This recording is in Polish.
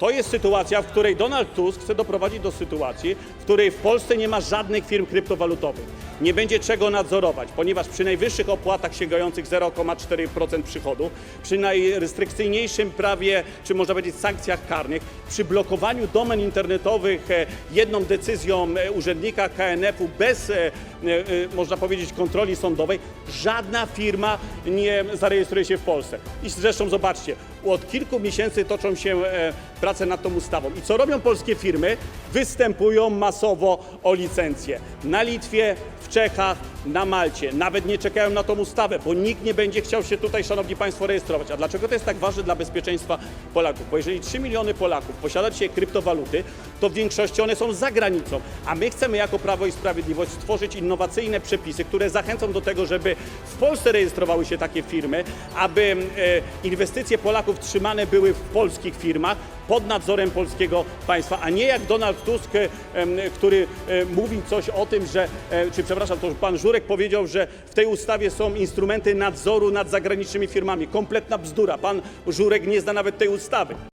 To jest sytuacja, w której Donald Tusk chce doprowadzić do sytuacji, w której w Polsce nie ma żadnych firm kryptowalutowych. Nie będzie czego nadzorować, ponieważ przy najwyższych opłatach sięgających 0,4% przychodu, przy najrestrykcyjniejszym prawie, czy można powiedzieć sankcjach karnych, przy blokowaniu domen internetowych e, jedną decyzją e, urzędnika KNF-u bez, e, można powiedzieć, kontroli sądowej, żadna firma nie zarejestruje się w Polsce. I zresztą zobaczcie, od kilku miesięcy toczą się e, prace nad tą ustawą. I co robią polskie firmy? Występują masowo o licencje. Na Litwie, w Czechach, na Malcie. Nawet nie czekają na tą ustawę, bo nikt nie będzie chciał się tutaj, Szanowni Państwo, rejestrować. A dlaczego to jest tak ważne dla bezpieczeństwa Polaków? Bo jeżeli 3 miliony Polaków posiada dzisiaj kryptowaluty, to w większości one są za granicą. A my chcemy jako Prawo i Sprawiedliwość stworzyć innowacyjne przepisy, które zachęcą do tego, żeby w Polsce rejestrowały się takie firmy, aby e, inwestycje Polaków trzymane były w polskich firmach pod nadzorem polskiego państwa, a nie jak Donald Tusk, który mówi coś o tym, że, e, czy przepraszam, to pan Żurek powiedział, że w tej ustawie są instrumenty nadzoru nad zagranicznymi firmami. Kompletna bzdura. Pan Żurek nie zna nawet tej ustawy.